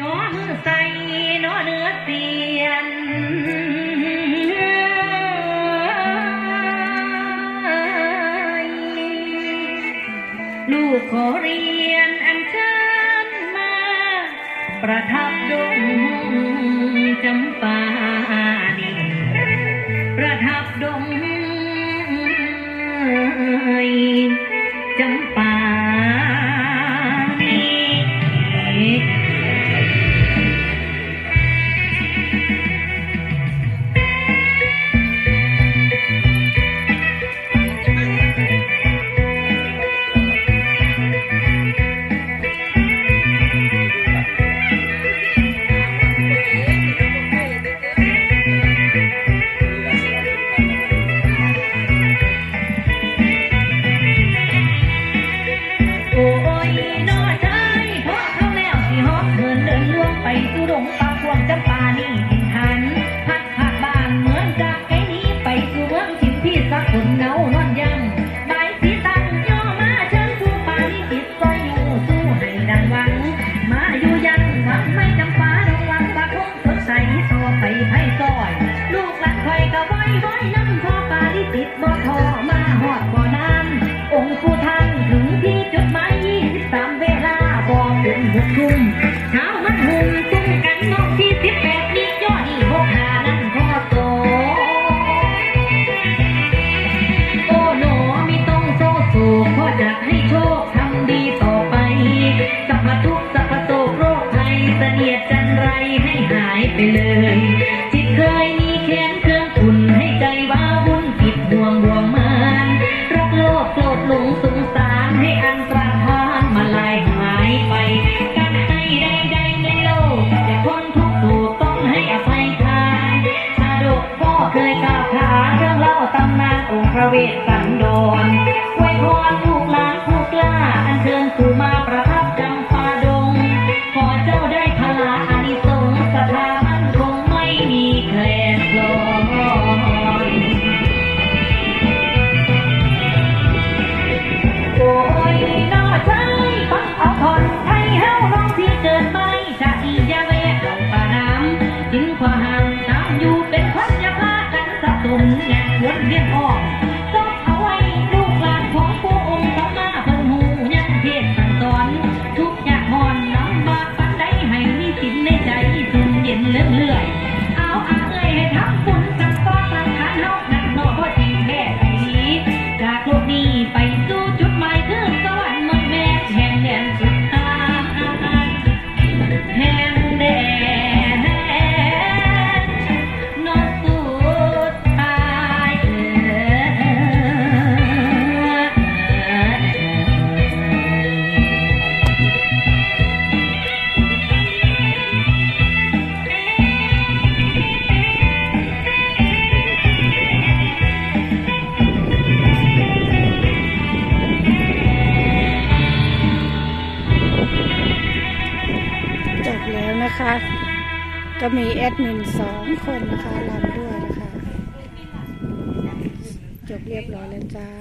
ย้อมใส่นอเนื้อเสียนลูกขอเรียนอันเชิญมา ประทับดงจำปานีประทับดงจำ งป่าพวงจำปานี่ทินทันพัดผ่านบ้านเหมือนจากไกลนี้ไปสู่เมืองถิ่นที่สักคนเงานอนยังใบสีตังย่อมาเชิญสู่ป่านี่จิตซอยอยู่สู้ให้ดังหวัง มาอยู่ยันทำไม่จำปาดงวังปากคงสดใสต่อไปไพ่ซอย ลูกหลานคอยก็ว้อยว้อยน้ำพอป่าลิติดบ่ทอมาหอดบ่อน้ำองค์ผู้ท่านถึงที่จุดหมายยี่สิบสามเวลาบอกเป็นหกทุ่มเช้ามันหุ่ ให้อันตรธานมาลายหายไปการให้ได้ได้ในโลกอย่าพ้นทุกข์ถูกต้องให้อภัยทานชาดกพ่อเคยกล่าวขานเรื่องเล่าตำนานองค์พระเวสสันดรไว้พร เนะคะ ก็มีแอดมินสองคนนะคะรำด้วยนะคะ จบเรียบร้อยแล้วจ้า